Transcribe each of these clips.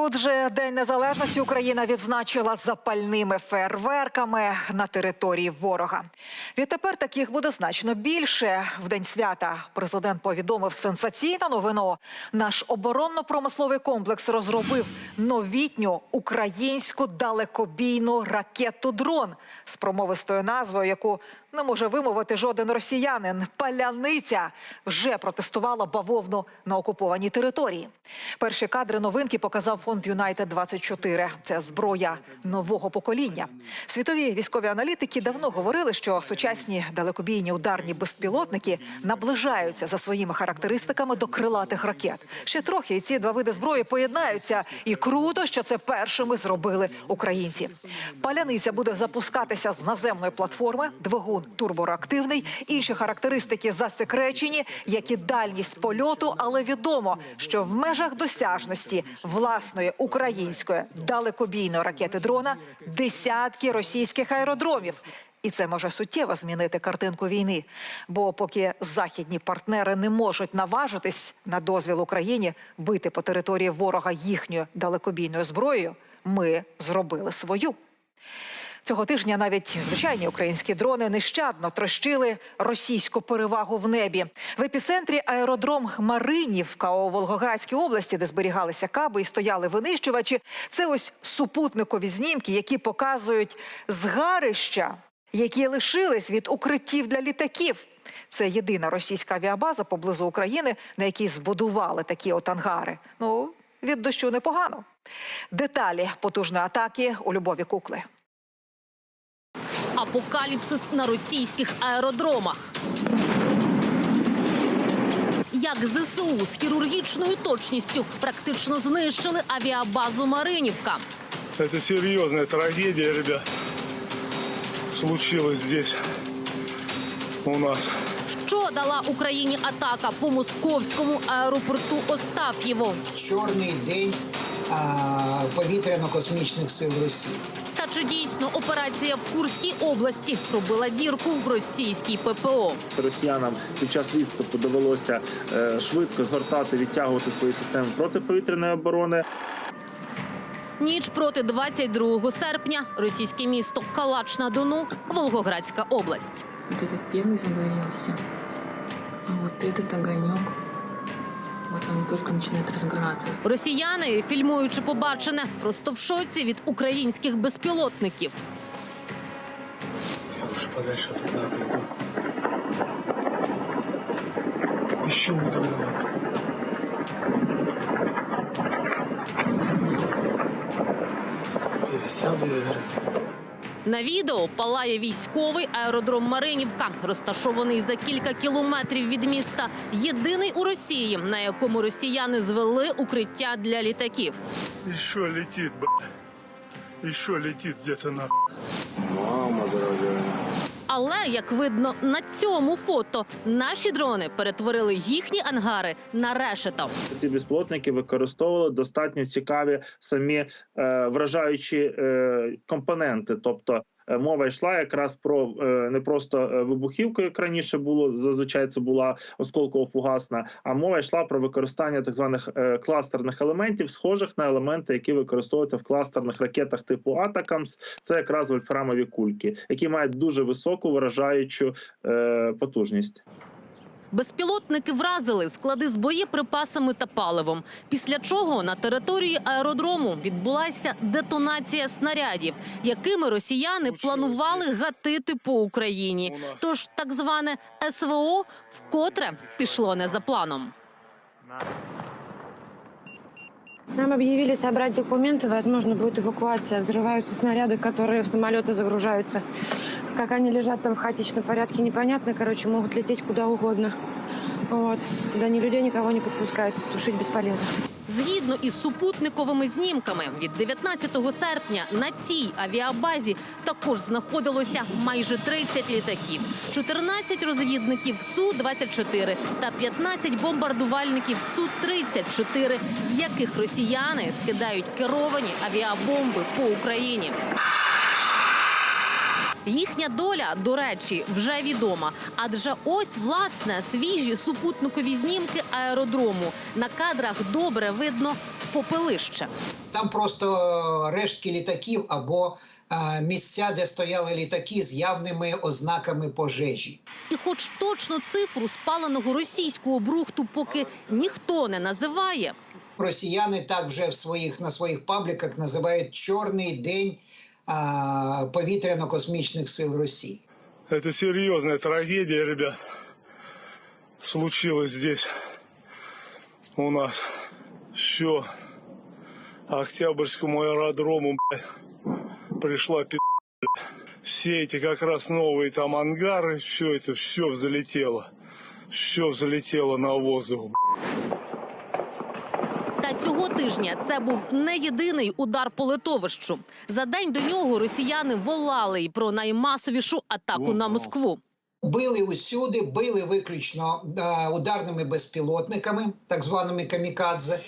Отже, День Незалежності Україна відзначила запальними фейерверками на території ворога. Відтепер таких буде значно більше. В день свята президент повідомив сенсаційну новину. Наш оборонно-промисловий комплекс розробив новітню українську далекобійну ракету дрон з промовистою назвою, яку не може вимовити жоден росіянин. Паляниця вже протестувала бавовну на окупованій території. Перші кадри новинки показав фонд Юнайтед 24 Це зброя нового покоління. Світові військові аналітики давно говорили, що сучасні далекобійні ударні безпілотники наближаються за своїми характеристиками до крилатих ракет. Ще трохи і ці два види зброї поєднаються. І круто, що це першими зробили українці. Паляниця буде запускатися з наземної платформи. Двигун турбореактивний. Інші характеристики засекречені, як і дальність польоту, але відомо, що в межах досяжності власної української далекобійної ракети дрона десятки російських аеродромів. І це може суттєво змінити картинку війни. Бо поки західні партнери не можуть наважитись на дозвіл Україні бити по території ворога їхньою далекобійною зброєю, ми зробили свою. Цього тижня навіть звичайні українські дрони нещадно трощили російську перевагу в небі. В епіцентрі аеродром Маринівка у Волгоградській області, де зберігалися каби і стояли винищувачі. Це ось супутникові знімки, які показують згарища, які лишились від укриттів для літаків. Це єдина російська авіабаза поблизу України, на якій збудували такі от ангари. Ну, від дощу непогано. Деталі потужної атаки у Любові Кукли. Апокаліпсис на російських аеродромах. Як ЗСУ з хірургічною точністю практично знищили авіабазу Маринівка. Это серьезная трагедия, ребят. Случилось здесь у нас. Що дала Україні атака по московському аеропорту Остаф'єво? чорний день повітряно-космічних сил Росії Та чи дійсно операція в Курській області робила дірку в російській ППО? Росіянам під час відступу довелося е, швидко згортати, відтягувати свої системи протиповітряної оборони. Ніч проти 22 серпня російське місто Калач на Дону, Волгоградська область. Вот этот первый загорелся, а вот этот огонек, только начинает разгораться. Росіяни, фільмуючи побачене, просто в шоці від українських безпілотників. Я лучше подальше туда отойду. Еще ударило. Я сяду, наверное. На відео палає військовий аеродром Маринівка, розташований за кілька кілометрів від міста. Єдиний у Росії, на якому росіяни звели укриття для літаків. І що летит, б***. що летит где-то на. Але як видно на цьому фото, наші дрони перетворили їхні ангари на решето. Ці безплотники використовували достатньо цікаві самі е, вражаючі е, компоненти. Тобто мова йшла якраз про е, не просто е, вибухівку, як раніше було зазвичай це була осколково-фугасна, а мова йшла про використання так званих е, кластерних елементів, схожих на елементи, які використовуються в кластерних ракетах типу Атакамс. Це якраз вольфрамові кульки, які мають дуже високу вражаючу е, потужність. Безпілотники вразили склади з боєприпасами та паливом. Після чого на території аеродрому відбулася детонація снарядів, якими росіяни планували гатити по Україні. Тож так зване СВО вкотре пішло не за планом. Нам объявили собрать документы, возможно, будет эвакуация. Взрываются снаряды, которые в самолеты загружаются. Как они лежат там в хаотичном порядке, непонятно. Короче, могут лететь куда угодно. Вот. Туда ни людей, никого не подпускают. Тушить бесполезно. Згідно із супутниковими знімками, від 19 серпня на цій авіабазі також знаходилося майже 30 літаків, 14 розвідників Су-24 та 15 бомбардувальників Су-34, з яких росіяни скидають керовані авіабомби по Україні. Їхня доля, до речі, вже відома. Адже ось власне свіжі супутникові знімки аеродрому. На кадрах добре видно попелище. Там просто рештки літаків або е, місця, де стояли літаки з явними ознаками пожежі. І, хоч точно цифру спаленого російського брухту поки ніхто не називає, Росіяни так вже в своїх на своїх пабліках називають чорний день повітряно-космічних сил Росії. Это серьезная трагедия, ребят. Случилось здесь у нас. Все. Октябрьскому аэродрому, блядь, пришла пи***. Все эти как раз новые там ангары, все это, все взлетело. Все взлетело на воздух. Та цього тижня це був не єдиний удар по литовищу. За день до нього росіяни волали й про наймасовішу атаку на Москву. Били усюди, били виключно а, ударними безпілотниками, так званими камікадзе.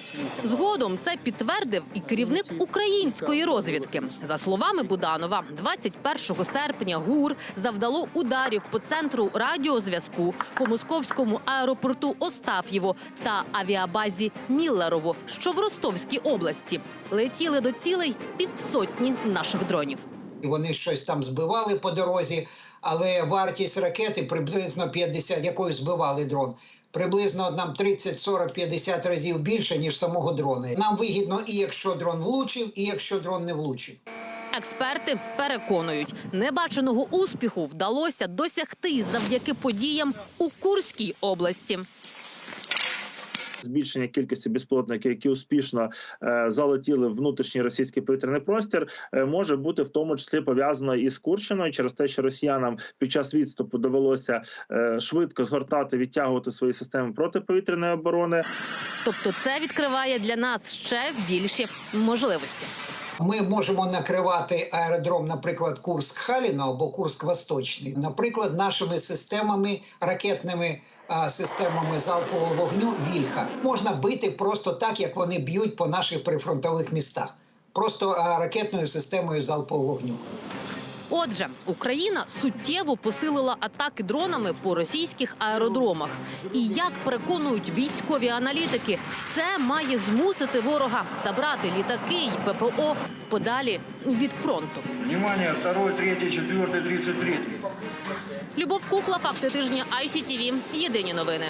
Згодом це підтвердив і керівник української розвідки. За словами Буданова, 21 серпня ГУР завдало ударів по центру радіозв'язку по московському аеропорту Остаф'єво та авіабазі Міллерово, що в Ростовській області. Летіли до цілей півсотні наших дронів. Вони щось там збивали по дорозі, але вартість ракети приблизно 50, якою збивали дрон. Приблизно нам 30, 40, 50 разів більше, ніж самого дрона. Нам вигідно і якщо дрон влучив, і якщо дрон не влучив. Експерти переконують, небаченого успіху вдалося досягти завдяки подіям у Курській області. Збільшення кількості безпілотників, які успішно е, залетіли в внутрішній російський повітряний простір, е, може бути в тому числі пов'язано із Курщиною через те, що росіянам під час відступу довелося е, швидко згортати, відтягувати свої системи протиповітряної оборони. Тобто, це відкриває для нас ще більші можливості. Ми можемо накривати аеродром, наприклад, Курск-Халіно або Курск-Восточний, наприклад, нашими системами ракетними. Системами залпового вогню Вільха можна бити просто так, як вони б'ють по наших прифронтових містах, просто ракетною системою залпового вогню. Отже, Україна суттєво посилила атаки дронами по російських аеродромах. І як переконують військові аналітики, це має змусити ворога забрати літаки і ППО подалі від фронту. Внимание, второй, третий, четвертый, тридцать третий. Любов Кукла, факти тижня ICTV. Єдині новини.